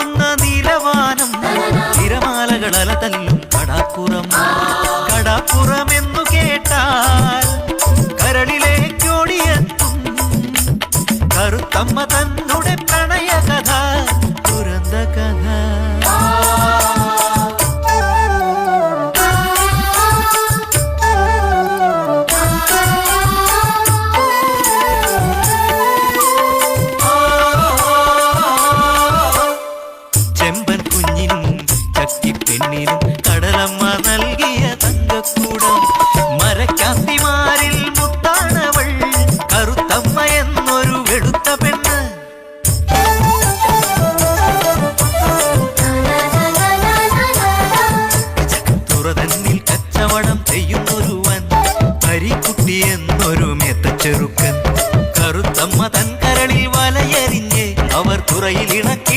പാറുന്ന നീലവാനം തിരമാലകൾ അലതല്ലും കടാപ്പുറം കടാപ്പുറം എന്നു കേട്ടാൽ കരളിലേക്കോടിയെത്തും കറുത്തമ്മ തന്നുടെ தம்மதன் கரளில் வலையறிஞ்சே அவர் துறையில் இணக்க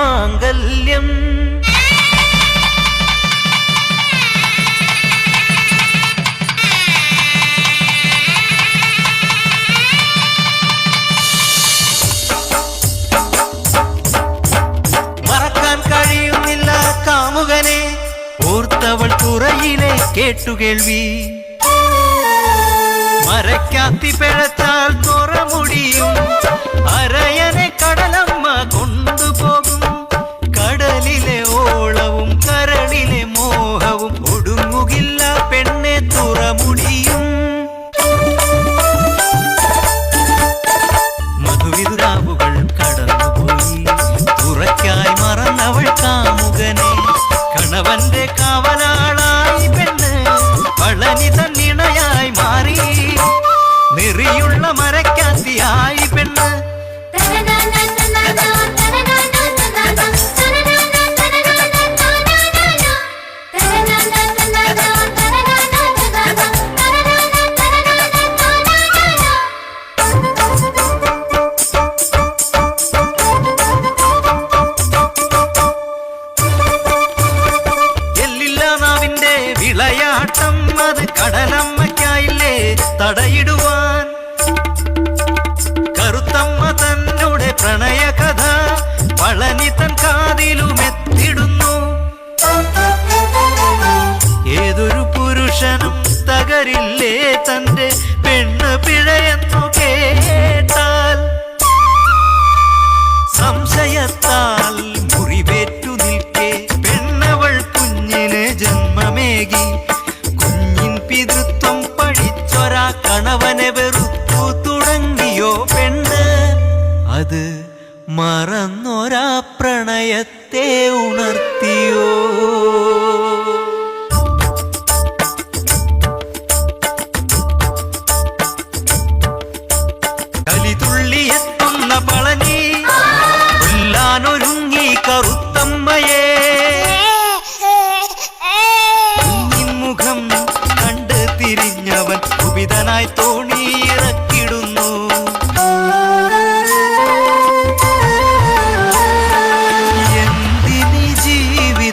മാംഗല്യം. കാമുകനെ ഓർത്തവൾ തുറയിലെ കേട്ടുകേൾവി. മരക്കാത്തി പിഴച്ചാൽ തുറമുടിയും അരയനെ കടലമ്മ കൊണ്ടുപോകും. അത് കടലമ്മയ്ക്കായില്ലേ? തടയിടുവാൻ. കറുത്തമ്മ തന്നോടെ പ്രണയ കഥ പളനി തൻ കാതിലുമെത്തിടുന്നു. ഏതൊരു പുരുഷനും തകരില്ലേ തന്റെ പെണ്ണ് പിഴയെന്നു കേട്ടാൽ മറ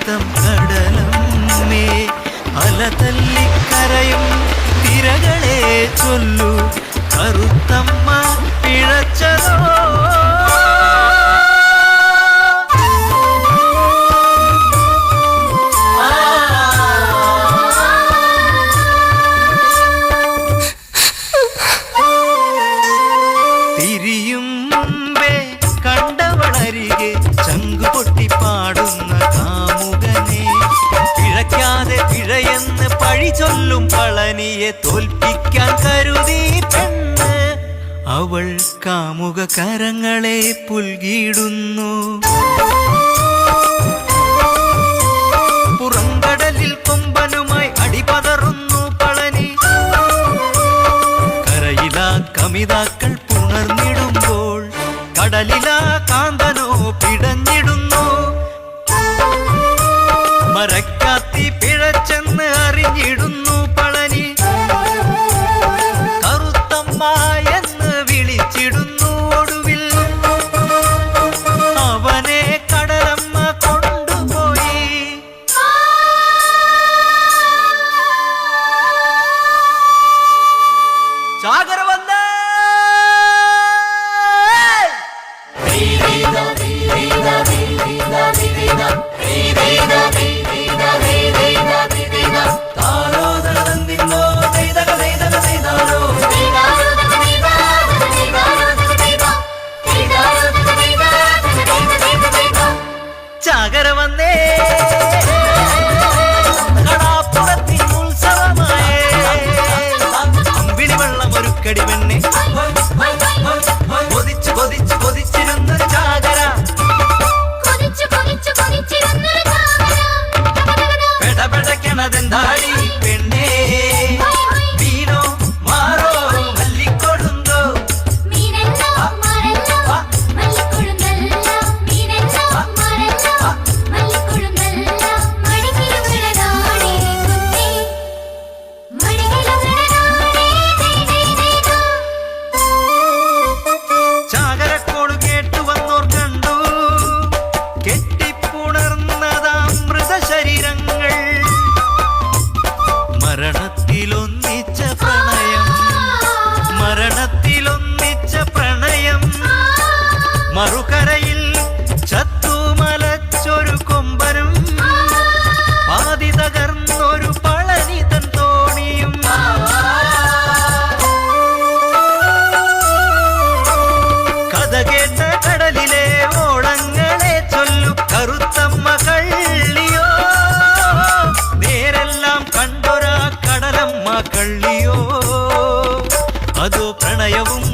ജീവിതം കടലമ്മേ അലതല്ലിക്കരയും തിരകളെ ചൊല്ലു കറുത്തമ്മ പിഴച്ചതോ? അവൾ കാമുക കരങ്ങളെ പുൽകിയിടുന്നു. പുറംകടലിൽ കൊമ്പനുമായി അടിപതറുന്നു പളനി. കരയിലാ കമിതാക്കൾ പുണർന്നിടുമ്പോൾ കടലിലാ കാന്തനോ പിടഞ്ഞിടുന്നു. മരക്കാത്തി പിഴച്ചെന്ന് അറിഞ്ഞിടുന്നു പളനി. കറുത്തമ്മ വിടുന്നു கடி வெண்ணே அம்மா கள்ளியோ அதோ பிரணயவும்